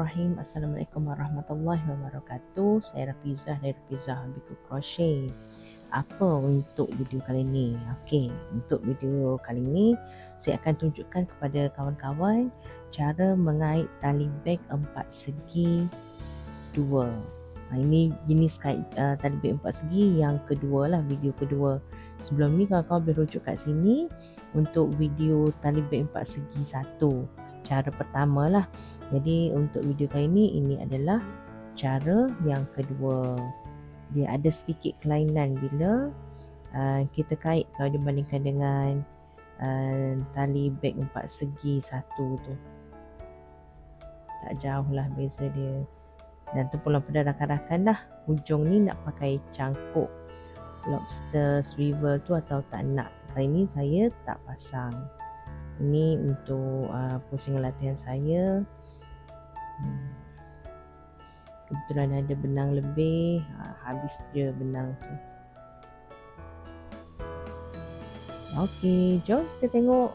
Bismillahirrahmanirrahim. Assalamualaikum warahmatullahi wabarakatuh. Saya Rafizah dari Rafizah Habibu Crochet. Apa untuk video kali ini? Okey, untuk video kali ini saya akan tunjukkan kepada kawan-kawan cara mengait tali beg empat segi dua. Ha, ini jenis kait uh, tali beg empat segi yang kedua lah, video kedua. Sebelum ni kawan-kawan boleh rujuk kat sini untuk video tali beg empat segi satu cara pertama lah. Jadi untuk video kali ini ini adalah cara yang kedua. Dia ada sedikit kelainan bila uh, kita kait kalau dibandingkan dengan uh, tali beg empat segi satu tu. Tak jauh lah beza dia. Dan tu pula pada rakan-rakan dah. Hujung ni nak pakai cangkuk lobster swivel tu atau tak nak. Kali ni saya tak pasang ini untuk uh, pusingan latihan saya hmm. kebetulan ada benang lebih uh, habis je benang tu Okey, jom kita tengok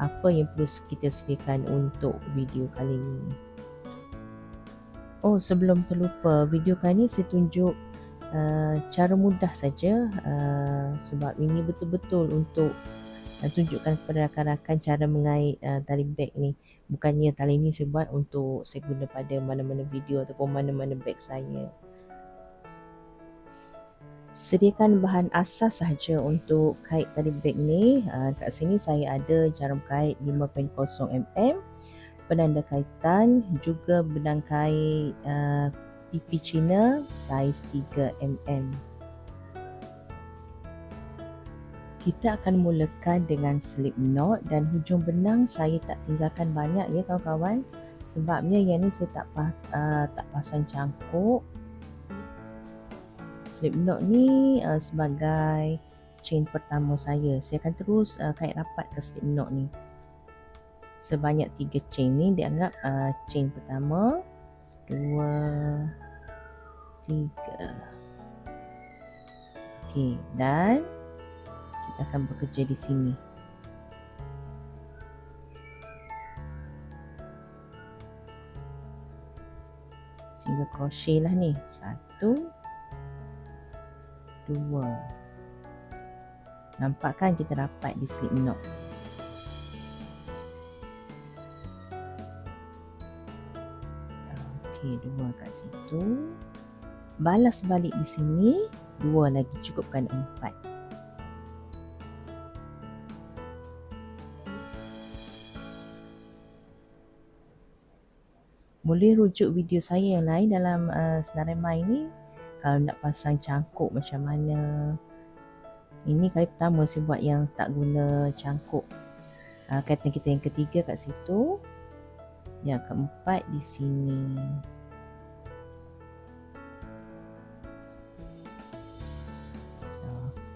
apa yang perlu kita sediakan untuk video kali ini. Oh, sebelum terlupa, video kali ini saya tunjuk uh, cara mudah saja uh, sebab ini betul-betul untuk uh, tunjukkan kepada rakan-rakan cara mengait uh, tali bag ni. Bukannya tali ni saya buat untuk saya guna pada mana-mana video ataupun mana-mana bag saya. Sediakan bahan asas sahaja untuk kait tali bag ni. Uh, kat sini saya ada jarum kait 5.0 mm, penanda kaitan, juga benang kait uh, pipi Cina saiz 3 mm. Kita akan mulakan dengan slip knot dan hujung benang saya tak tinggalkan banyak ya kawan-kawan. Sebabnya yang ni saya tak uh, tak pasang cangkuk. Slip knot ni uh, sebagai chain pertama saya. Saya akan terus uh, kait rapat ke slip knot ni. Sebanyak tiga chain ni dianggap uh, chain pertama. Dua tiga. Okey dan akan bekerja di sini. Single crochet lah ni. Satu. Dua. Nampak kan kita rapat di slip knot. Okey, dua kat situ. Balas balik di sini. Dua lagi cukupkan empat. Boleh rujuk video saya yang lain dalam uh, senarai main ni. Kalau nak pasang cangkuk macam mana? Ini kali pertama saya buat yang tak guna cangkuk. Uh, kaitan kita yang ketiga kat situ. Yang keempat di sini.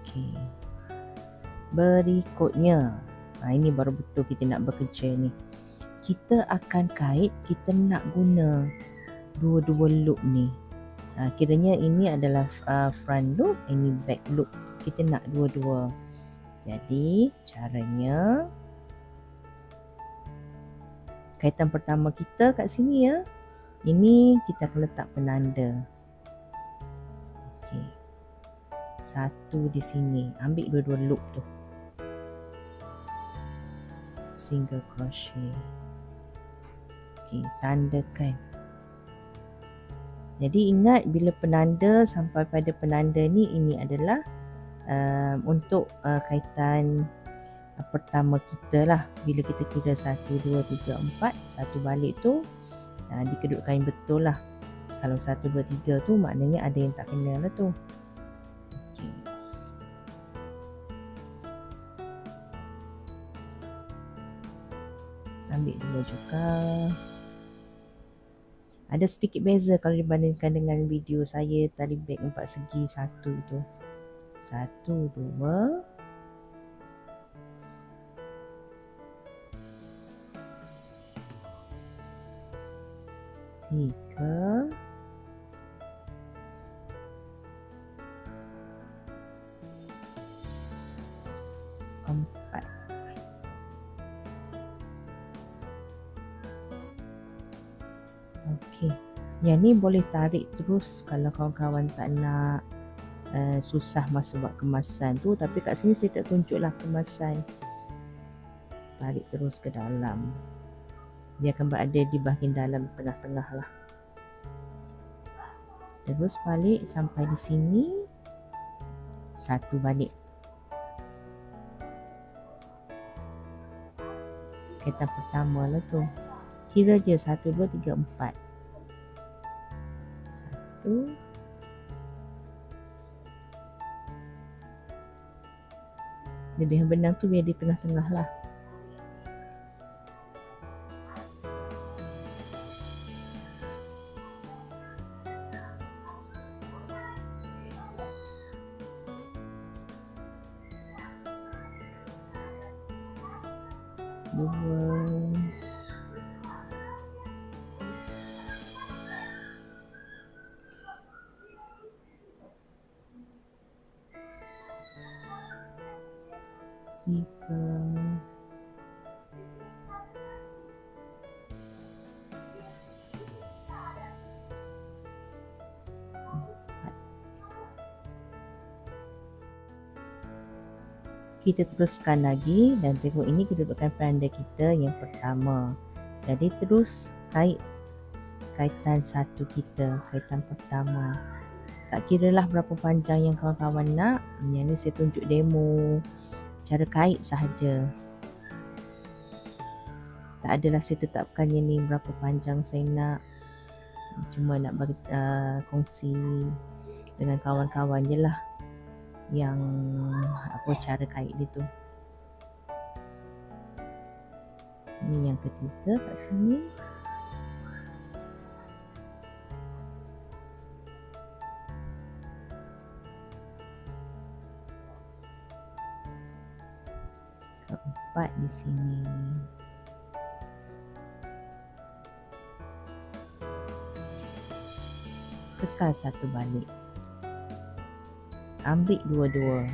Okey. Berikutnya. Ha, ini baru betul kita nak bekerja ni kita akan kait kita nak guna dua-dua loop ni. Ha, kiranya ini adalah uh, front loop ini back loop. Kita nak dua-dua. Jadi caranya kaitan pertama kita kat sini ya ini kita akan letak penanda. Okey. Satu di sini. Ambil dua-dua loop tu. Single crochet Okey, tandakan. Jadi ingat bila penanda sampai pada penanda ni ini adalah um, untuk uh, kaitan uh, pertama kita lah. Bila kita kira satu, dua, tiga, empat, satu balik tu uh, dikedutkan betul lah. Kalau satu, dua, tiga tu maknanya ada yang tak kena lah tu. Ambil dua juga ada sedikit beza kalau dibandingkan dengan video saya tali bag empat segi satu tu. Satu dua. Tiga. Empat Yang ni boleh tarik terus kalau kawan-kawan tak nak uh, susah masa buat kemasan tu. Tapi kat sini saya tak tunjuklah kemasan. Tarik terus ke dalam. Dia akan berada di bahagian dalam tengah-tengah lah. Terus balik sampai di sini. Satu balik. Kaitan pertama lah tu. Kira je satu, dua, tiga, empat. Satu. Lebih benang tu biar di tengah-tengah lah. Tiga kita teruskan lagi dan tengok ini kedudukan peranda kita yang pertama. Jadi terus kait kaitan satu kita, kaitan pertama. Tak kira lah berapa panjang yang kawan-kawan nak. Yang ni saya tunjuk demo cara kait sahaja. Tak adalah saya tetapkan yang ni berapa panjang saya nak. Cuma nak bagi uh, kongsi dengan kawan-kawan je lah yang apa cara kait dia tu. Ini yang ketiga kat sini. Keempat di sini. Kekal satu balik ambil dua-dua.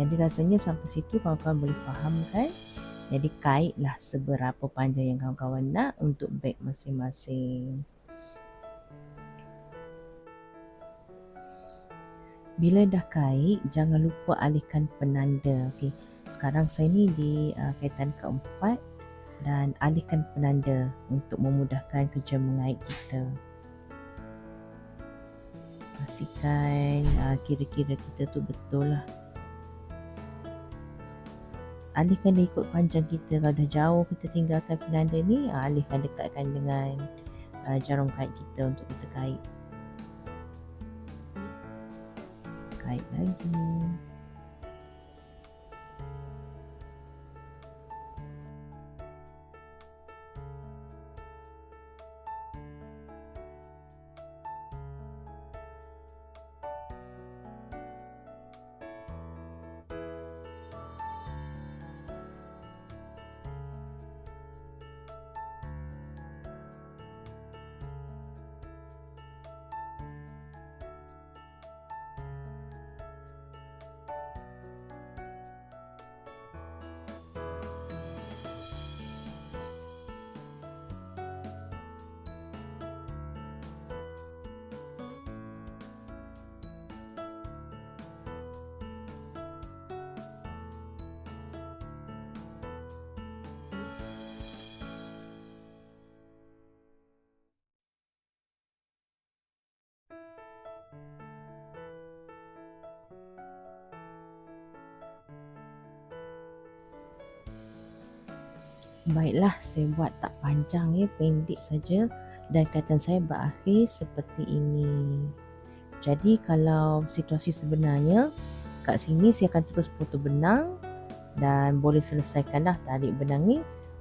Jadi rasanya sampai situ kawan-kawan boleh faham kan? Jadi kaitlah seberapa panjang yang kawan-kawan nak untuk beg masing-masing. Bila dah kait, jangan lupa alihkan penanda. Okey. Sekarang saya ni di uh, kaitan keempat dan alihkan penanda untuk memudahkan kerja mengait kita. Pastikan uh, kira-kira kita tu betul lah alihkan dia ikut panjang kita. Kalau dah jauh kita tinggalkan penanda ni ah, alihkan dekatkan dengan uh, jarum kait kita untuk kita kait. Kait lagi Baiklah, saya buat tak panjang ya, pendek saja dan kaitan saya berakhir seperti ini. Jadi kalau situasi sebenarnya kat sini saya akan terus potong benang dan boleh selesaikanlah tarik benang ni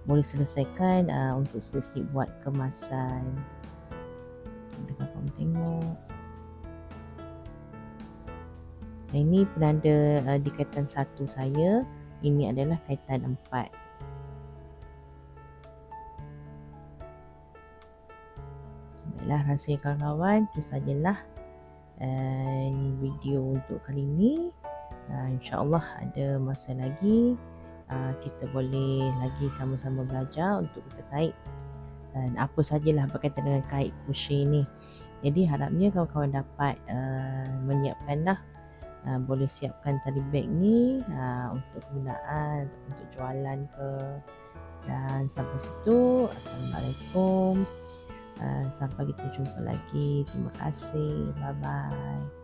boleh selesaikan uh, untuk slip-slip buat kemasan. Dekat kamu tengok. Ini penanda uh, di kaitan satu saya. Ini adalah kaitan empat. Baiklah rasanya kawan-kawan Itu sajalah uh, video untuk kali ini. Uh, InsyaAllah ada masa lagi uh, Kita boleh lagi sama-sama belajar untuk kita kait Dan apa sajalah berkaitan dengan kait crochet ni. Jadi harapnya kawan-kawan dapat uh, menyiapkan lah Uh, boleh siapkan tali bag ni uh, untuk penggunaan untuk jualan ke dan sampai situ. Assalamualaikum Uh, sampai kita jumpa lagi. Terima kasih. Bye bye.